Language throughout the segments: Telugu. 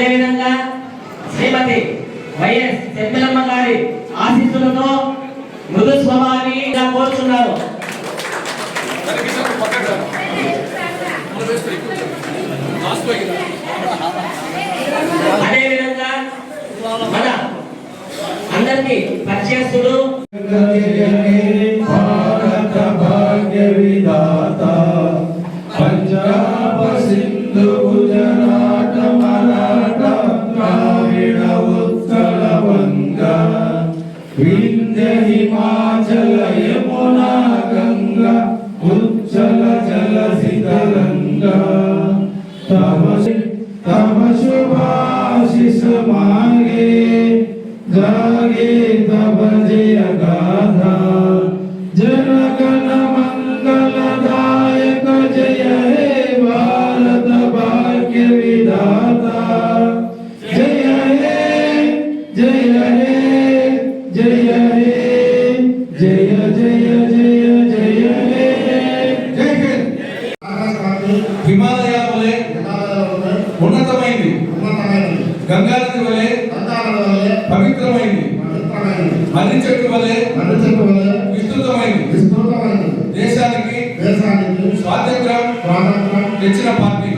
అదేవిధంగా శ్రీమతి వైఎస్ చెమ్మిలమ్మ గారి ఆశీస్సులతో మృదు స్వభావిగా కోరుచున్నారు అదేవిధంగా మన అందరికీ పరిచయస్తులు समांगे जागे तब जे अगाधा। जनगण मंगल दायक जय हे भारत भाग्य विधाता। जय हे जय हे जय हे, जय जय जय जय हे। हिमालय उन्नत తెచ్చిన పార్టీ.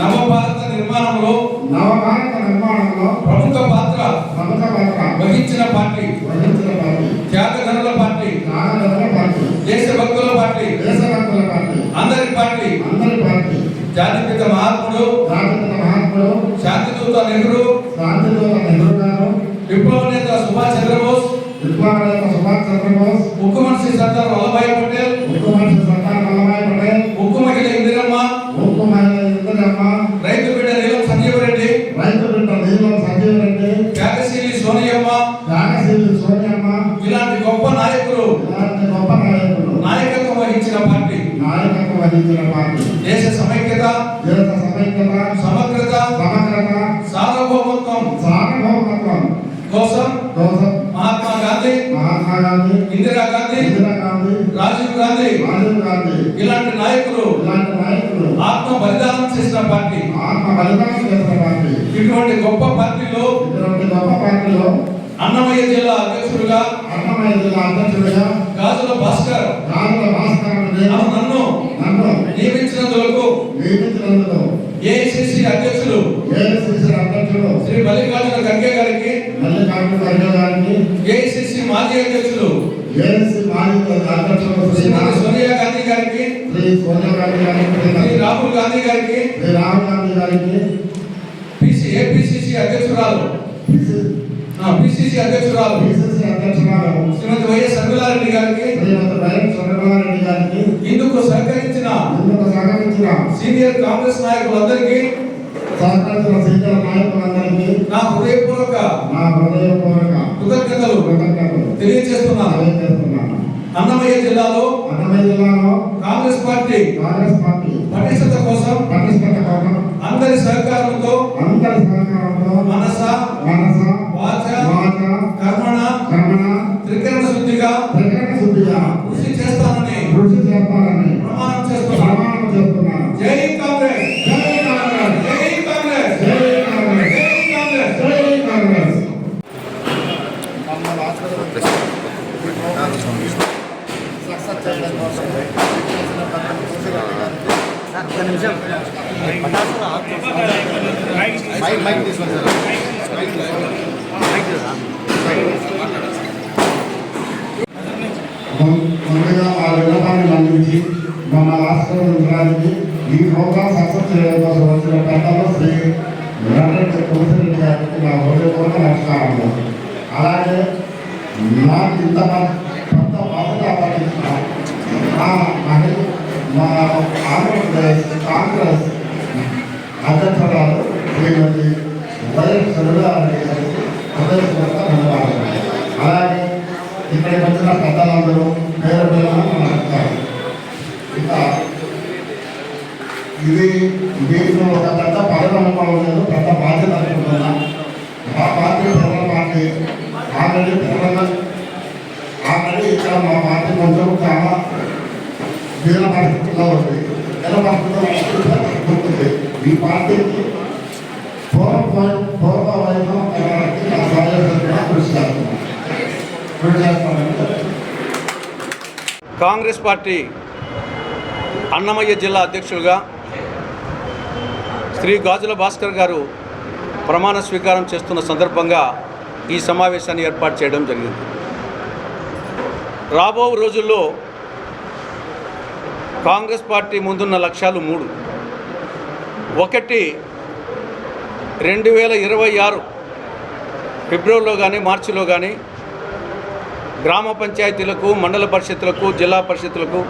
నవభారత నిర్మాణంలో నవభారత నిర్మాణంలో ప్రముఖ పాత్ర ప్రముఖ పాత్ర వహించిన పార్టీ. వహించిన పార్టీ. త్యాగధనుల పార్టీ. నాగరిక పార్టీ. దేశభక్తుల పార్టీ. దేశభక్తుల పార్టీ. అందరి పార్టీ. అందరి పార్టీ. జాతిపిత మహాత్ముడు. జాతీయ మహాత్ముడు. శాంతిదూత నెహ్రూ. శాంతిదూత నెహ్రూ గారు. విప్లవ నేత సుభాష్ చంద్రబోస్. విప్లవనేత సుభాష్ చంద్రబోస్. మనిషి సర్దార్ వల్లభాయ్ పటేల్. ఉక్కు మనిషి సర్దార్ వల్లభాయ్ పటేల్ ఉక్కు మహిళ ఇందిరమ్మ ఉక్కు మహిళ ఇందిరమ్మ రైతు బిడ్డ నీలం సంజీవరెడ్డి రైతు బిడ్డ నీలం సంజీవ్ రెడ్డి త్యాగశీలి సోనియమ్మ త్యాగశీలి సోనియమ్మ ఇలాంటి గొప్ప నాయకులు ఇలాంటి గొప్ప నాయకులు నాయకత్వం వహించిన పార్టీ నాయకత్వం వహించిన పార్టీ దేశ సమైక్యత దేశ సమైక్యత సమగ్రత సమగ్రత సార్వభౌమత్వం సార్వభౌమత్వం కోసం కోసం మహాత్మా గాంధీ మహాత్మా గాంధీ ఇందిరా గాంధీ ఇందిరా గాంధీ రాజీవ్ గాంధీ రాజీవ్ గాంధీ ఇలాంటి నాయకులు ఇలాంటి నాయకులు ఆత్మ బలిదానం చేసిన పార్టీ. ఆత్మ బలిదానం చేసిన పార్టీ. ఇటువంటి గొప్ప పార్టీలో ఇటువంటి గొప్ప పార్టీలో అన్నమయ్య జిల్లా అధ్యక్షుడిగా అన్నమయ్య జిల్లా అధ్యక్షుడిగా గాజుల భాస్కర్. రాజుల భాస్కర్ నన్ను నన్ను నియమించినందుకు నియమించినందుకు ఏఐసిసి అధ్యక్షులు ఏఐసిసి అధ్యక్షుడు శ్రీ మల్లికార్జున ఖర్గే గారికి మల్లికార్జున ఖర్గే గారికి మాజీ అధ్యక్షులు మాజీ శ్రీమతి సోనియా గాంధీ గారికి శ్రీ సోనియా గాంధీ శ్రీ గారికి రాహుల్ గాంధీ గారికి శ్రీ రాహుల్ గాంధీ గారికి. పిసి ఏపీసీసీ అధ్యక్షురాలు. పిసిసి అధ్యక్షురాలు. పిసిసి అధ్యక్షురాలు. శ్రీమతి వైఎస్ అఖిలారెడ్డి గారికి శ్రీమతి వైఎస్ చంద్రబాబు గారికి. ఇందుకు సహకరించిన ఇందుకు సహకరించిన సీనియర్ కాంగ్రెస్ నాయకులందరికీ సహకరించిన సీనియర్ నాయకులందరికీ నా హృదయపూర్వక నా హృదయపూర్వక కృతజ్ఞతలు కృతజ్ఞతలు తెలియజేస్తున్నాను. తెలియజేస్తున్నాను. అన్నమయ్య జిల్లాలో అన్నమయ్య జిల్లాలో కాంగ్రెస్ పార్టీ కాంగ్రెస్ పార్టీ పటిష్టత కోసం పటిష్టత కోసం అందరి సహకారంతో అందరి సహకారంతో మనస మనస వాచ వాచ కర్మణ కర్మణ త్రికరణ శుద్ధిగా ప్రకటన శుద్ధిగా కృషి చేస్తానని కృషి చేస్తానని ప్రమాణం చేస్తున్నాను ప్రమాణం చేస్తున్నాను జై కాంగ్రెస్ జై కాంగ్రెస్ జై కాంగ్రెస్ జై కాంగ్రెస్ జై కాంగ్రెస్ జై కాంగ్రెస్ సక్సెస్ చేయడం కోసం చేసిన పద్ధతి చూసిరెడ్డి గారికి ఒక్క నిమిషం మైక్ మైక్ తీసుకోండి సార్ ముందుగా మా విన్నపాన్ని మన రాష్ట్ర ఈ ప్రోగ్రాం సక్సెస్ చేయడం వచ్చిన పెద్దలు శ్రీ వెంకట తులసిరెడ్డి గారికి నా హృదయపూర్వక నమస్కారాలు అలాగే నాకు ఇంత పెద్ద బాధ్యత అప్పగించిన మా మహిళ మా ఆంధ్రప్రదేశ్ కాంగ్రెస్ అధ్యక్షురాలు శ్రీమతి వైఎస్ చంద్రారెడ్డి గారికి హృదయపూర్వక ధన్యవాదాలు అలాగే ఇక్కడికి వచ్చిన పెద్దలందరూ పేరు పేరున నమస్కారం ఇంకా ఇది దీంట్లో ఒక పెద్ద పదనమ్మకం లేదు పెద్ద బాధ్యత అనుకుంటున్నా మా పార్టీ ప్రజల పార్టీ ఆల్రెడీ ప్రజల ఆల్రెడీ ఇక్కడ మా పార్టీ కొంచెం చాలా దీన పరిస్థితుల్లో ఉంది ఎలా పరిస్థితుల్లో ఉంటుంది ఈ పార్టీకి పూర్వ పూర్వ వైభవం కలగడానికి నా సహాయం కృషి చేస్తామని కాంగ్రెస్ పార్టీ అన్నమయ్య జిల్లా అధ్యక్షులుగా శ్రీ గాజుల భాస్కర్ గారు ప్రమాణ స్వీకారం చేస్తున్న సందర్భంగా ఈ సమావేశాన్ని ఏర్పాటు చేయడం జరిగింది. రాబో రోజుల్లో కాంగ్రెస్ పార్టీ ముందున్న లక్ష్యాలు మూడు. ఒకటి రెండు వేల ఇరవై ఆరు ఫిబ్రవరిలో కానీ మార్చిలో కానీ గ్రామ పంచాయతీలకు మండల పరిషత్తులకు జిల్లా పరిషత్తులకు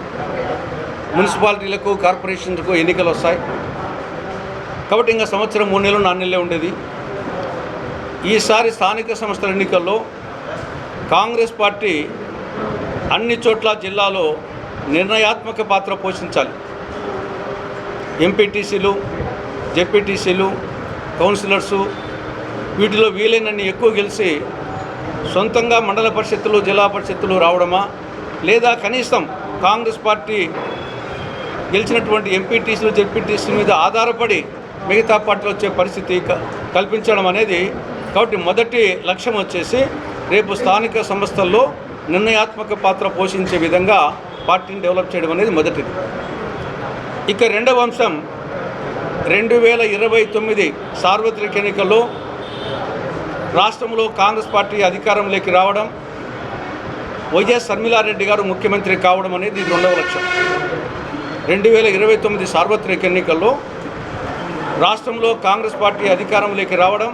మున్సిపాలిటీలకు కార్పొరేషన్లకు ఎన్నికలు వస్తాయి. కాబట్టి ఇంకా సంవత్సరం మూడు నెలలు నాలుగు నెలలే ఉండేది. ఈసారి స్థానిక సంస్థల ఎన్నికల్లో కాంగ్రెస్ పార్టీ అన్ని చోట్ల జిల్లాలో నిర్ణయాత్మక పాత్ర పోషించాలి. ఎంపీటీసీలు జెడ్పీటీసీలు కౌన్సిలర్సు వీటిలో వీలైనన్ని ఎక్కువ గెలిచి సొంతంగా మండల పరిషత్తులు జిల్లా పరిషత్తులు రావడమా? లేదా కనీసం కాంగ్రెస్ పార్టీ గెలిచినటువంటి ఎంపీటీసీలు జెడ్పీటీసీ మీద ఆధారపడి మిగతా పార్టీలు వచ్చే పరిస్థితి క- కల్పించడం అనేది కాబట్టి మొదటి లక్ష్యం వచ్చేసి రేపు స్థానిక సంస్థల్లో నిర్ణయాత్మక పాత్ర పోషించే విధంగా పార్టీని డెవలప్ చేయడం అనేది మొదటిది. ఇక రెండవ అంశం రెండు వేల ఇరవై తొమ్మిది సార్వత్రిక ఎన్నికల్లో రాష్ట్రంలో కాంగ్రెస్ పార్టీ అధికారంలోకి రావడం వైఎస్ శర్మిలారెడ్డి గారు ముఖ్యమంత్రి కావడం అనేది ఇది రెండవ లక్ష్యం. రెండు వేల ఇరవై తొమ్మిది సార్వత్రిక ఎన్నికల్లో రాష్ట్రంలో కాంగ్రెస్ పార్టీ అధికారంలోకి రావడం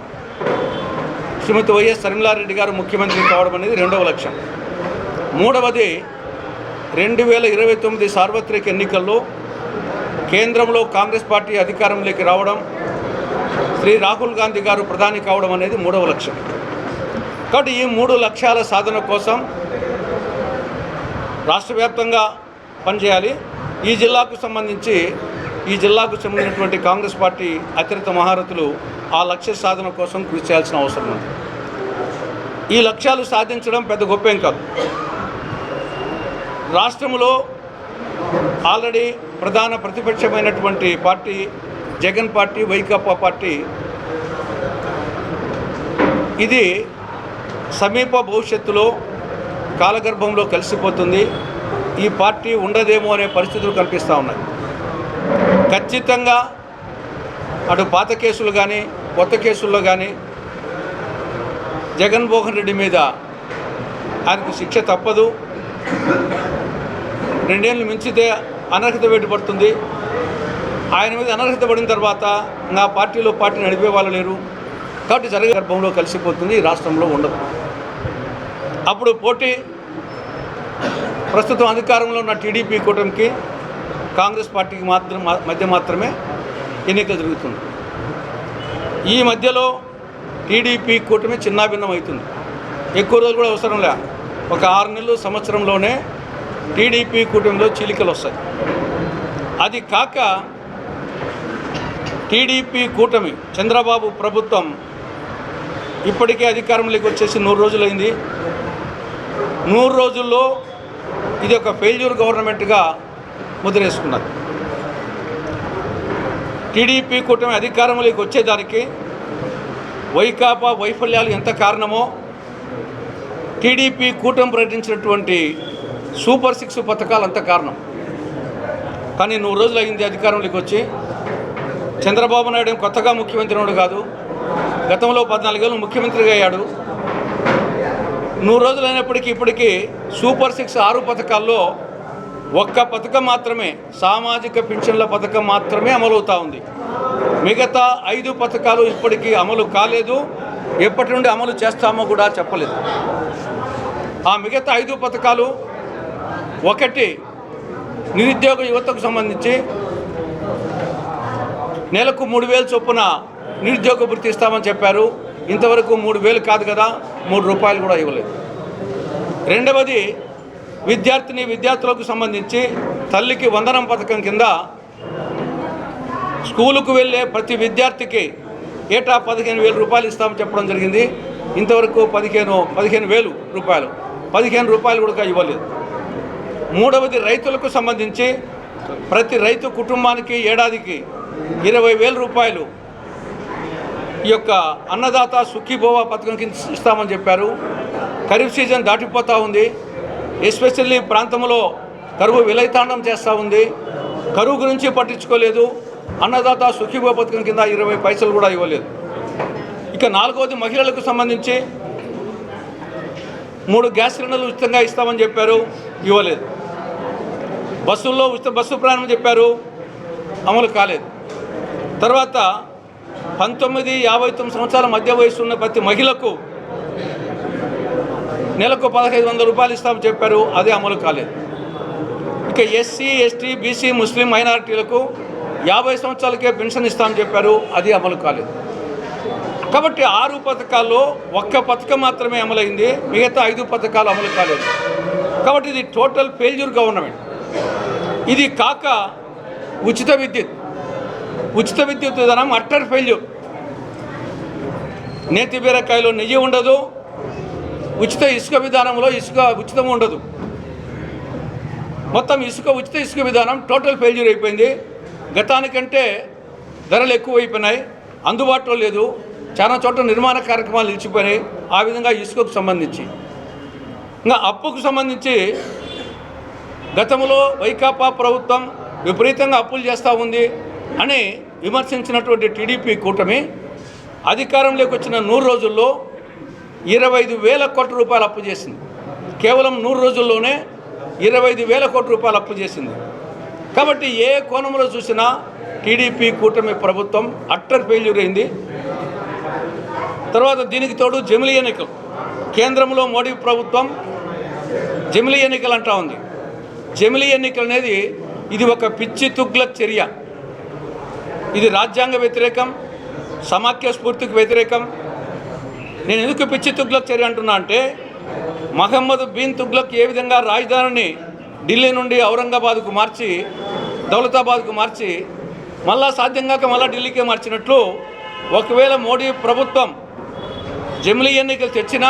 శ్రీమతి వైఎస్ శర్మిలారెడ్డి గారు ముఖ్యమంత్రి కావడం అనేది రెండవ లక్ష్యం. మూడవది రెండు వేల ఇరవై తొమ్మిది సార్వత్రిక ఎన్నికల్లో కేంద్రంలో కాంగ్రెస్ పార్టీ అధికారంలోకి రావడం శ్రీ రాహుల్ గాంధీ గారు ప్రధాని కావడం అనేది మూడవ లక్ష్యం. కాబట్టి ఈ మూడు లక్ష్యాల సాధన కోసం రాష్ట్ర వ్యాప్తంగా పనిచేయాలి. ఈ జిల్లాకు సంబంధించి ఈ జిల్లాకు చెందినటువంటి కాంగ్రెస్ పార్టీ అతిరిత మహారథులు ఆ లక్ష్య సాధన కోసం కృషి చేయాల్సిన అవసరం ఉంది. ఈ లక్ష్యాలు సాధించడం పెద్ద గొప్పం కాదు. రాష్ట్రంలో ఆల్రెడీ ప్రధాన ప్రతిపక్షమైనటువంటి party Jagan party Vaikapa party. ఇది సమీప భవిష్యత్తులో కాలగర్భంలో కలిసిపోతుంది. ఈ పార్టీ ఉండదేమో అనే పరిస్థితులు కనిపిస్తూ ఉన్నాయి. ఖచ్చితంగా అటు పాత కేసులు కానీ కొత్త కేసుల్లో కానీ జగన్మోహన్ రెడ్డి మీద ఆయనకు శిక్ష తప్పదు. రెండేళ్ళు మించితే అనర్హత వేటుపడుతుంది. ఆయన మీద అనర్హత పడిన తర్వాత నా పార్టీలో పార్టీ నడిపే వాళ్ళు లేరు. కాబట్టి జరిగే గర్భంలో కలిసిపోతుంది ఈ రాష్ట్రంలో ఉండదు. అప్పుడు పోటీ ప్రస్తుతం అధికారంలో ఉన్న టీడీపీ కూటమికి కాంగ్రెస్ పార్టీకి మాత్రం మధ్య మాత్రమే ఎన్నిక జరుగుతుంది. ఈ మధ్యలో టీడీపీ కూటమి చిన్నాభిన్నం అవుతుంది. ఎక్కువ రోజులు కూడా అవసరం లే. ఒక ఆరు నెలలు సంవత్సరంలోనే టీడీపీ కూటమిలో చీలికలు వస్తాయి. అది కాక టీడీపీ కూటమి చంద్రబాబు ప్రభుత్వం ఇప్పటికే అధికారంలోకి వచ్చేసి నూరు రోజులైంది. నూరు రోజుల్లో ఇది ఒక ఫెయిల్యూర్ గవర్నమెంట్గా ముద్రేసుకున్నది. టీడీపీ కూటమి అధికారంలోకి వచ్చేదానికి వైకాపా వైఫల్యాలు ఎంత కారణమో టీడీపీ కూటమి ప్రకటించినటువంటి సూపర్ సిక్స్ పథకాలు అంత కారణం. కానీ నూరు రోజులు అయింది అధికారంలోకి వచ్చి చంద్రబాబు నాయుడు ఏం కొత్తగా ముఖ్యమంత్రి ఉన్నాడు కాదు గతంలో పద్నాలుగేళ్ళు ముఖ్యమంత్రిగా అయ్యాడు. నూరు రోజులు అయినప్పటికీ ఇప్పటికీ సూపర్ సిక్స్ ఆరు పథకాల్లో ఒక్క పథకం మాత్రమే సామాజిక పింఛన్ల పథకం మాత్రమే అమలవుతూ ఉంది. మిగతా ఐదు పథకాలు ఇప్పటికీ అమలు కాలేదు ఎప్పటి నుండి అమలు చేస్తామో కూడా చెప్పలేదు. ఆ మిగతా ఐదు పథకాలు ఒకటి నిరుద్యోగ యువతకు సంబంధించి నెలకు మూడు వేలు చొప్పున నిరుద్యోగ వృత్తి ఇస్తామని చెప్పారు. ఇంతవరకు మూడు వేలు కాదు కదా మూడు రూపాయలు కూడా ఇవ్వలేదు. రెండవది విద్యార్థిని విద్యార్థులకు సంబంధించి తల్లికి వందనం పథకం కింద స్కూలుకు వెళ్ళే ప్రతి విద్యార్థికి ఏటా పదిహేను వేలు రూపాయలు ఇస్తామని చెప్పడం జరిగింది. ఇంతవరకు పదిహేను పదిహేను వేలు రూపాయలు. పదిహేను రూపాయలు కూడా ఇవ్వలేదు. మూడవది రైతులకు సంబంధించి ప్రతి రైతు కుటుంబానికి ఏడాదికి ఇరవై వేల రూపాయలు ఈ యొక్క అన్నదాత సుఖీభోవా పథకం కింద ఇస్తామని చెప్పారు. ఖరీఫ్ సీజన్ దాటిపోతూ ఉంది. ఎస్పెషల్లీ ప్రాంతంలో కరువు విలైతాండం చేస్తూ ఉంది. కరువు గురించి పట్టించుకోలేదు. అన్నదాత సుఖీభోవా పథకం కింద ఇరవై పైసలు కూడా ఇవ్వలేదు. ఇక నాలుగవది మహిళలకు సంబంధించి మూడు గ్యాస్ సిలిండర్లు ఉచితంగా ఇస్తామని చెప్పారు. ఇవ్వలేదు. బస్సుల్లో ఉచిత బస్సు ప్రయాణం చెప్పారు. అమలు కాలేదు. తర్వాత పంతొమ్మిది యాభై తొమ్మిది సంవత్సరాల మధ్య వయసు ఉన్న ప్రతి మహిళకు నెలకు పదహైదు వందల రూపాయలు ఇస్తామని చెప్పారు. అదే అమలు కాలేదు. ఇక ఎస్సీ ఎస్టీ బీసీ ముస్లిం మైనారిటీలకు యాభై సంవత్సరాలకే పెన్షన్ ఇస్తామని చెప్పారు. అది అమలు కాలేదు. కాబట్టి ఆరు పథకాల్లో ఒక్క పథకం మాత్రమే అమలైంది. మిగతా ఐదు పథకాలు అమలు కాలేదు. కాబట్టి ఇది టోటల్ ఫెయిల్యూర్ గవర్నమెంట్. ఇది కాక ఉచిత విద్యుత్. ఉచిత విద్యుత్ విధానం అట్టర్ ఫెయిల్యూర్. నేతి బీరకాయలో నెయ్యి ఉండదు. ఉచిత ఇసుక విధానంలో ఇసుక ఉచితం ఉండదు. మొత్తం ఇసుక ఉచిత ఇసుక విధానం టోటల్ ఫెయిల్యూర్ అయిపోయింది. గతానికంటే ధరలు ఎక్కువైపోయినాయి. అందుబాటులో లేదు. చాలా చోట్ల నిర్మాణ కార్యక్రమాలు నిలిచిపోయినాయి. ఆ విధంగా ఇసుకకు సంబంధించి. ఇంకా అప్పుకు సంబంధించి గతంలో వైకాపా ప్రభుత్వం విపరీతంగా అప్పులు చేస్తూ ఉంది అని విమర్శించినటువంటి టీడీపీ కూటమి అధికారంలోకి వచ్చిన నూరు రోజుల్లో ఇరవై ఐదు వేల కోట్ల రూపాయలు అప్పు చేసింది. కేవలం నూరు రోజుల్లోనే ఇరవై ఐదు వేల కోట్ల రూపాయలు అప్పు చేసింది. కాబట్టి ఏ కోణంలో చూసినా టీడీపీ కూటమి ప్రభుత్వం అట్టర్ ఫెయిల్యూర్ అయింది. తర్వాత దీనికి తోడు జమిలీ ఎన్నికలు. కేంద్రంలో మోడీ ప్రభుత్వం జమిలీ ఎన్నికలు అంటా ఉంది. జమిలీ ఎన్నికలు అనేది ఇది ఒక పిచ్చి తుగ్లక్ చర్య. ఇది రాజ్యాంగ వ్యతిరేకం సమాఖ్య స్ఫూర్తికి వ్యతిరేకం. నేను ఎందుకు పిచ్చి తుగ్లక్ చర్య అంటున్నా అంటే మహమ్మద్ బిన్ తుగ్లక్ ఏ విధంగా రాజధానిని ఢిల్లీ నుండి ఔరంగాబాద్కు మార్చి దౌలతాబాద్కు మార్చి మళ్ళా సాధ్యం కాక మళ్ళా ఢిల్లీకే మార్చినట్లు ఒకవేళ మోడీ ప్రభుత్వం జమిలీ ఎన్నికలు తెచ్చినా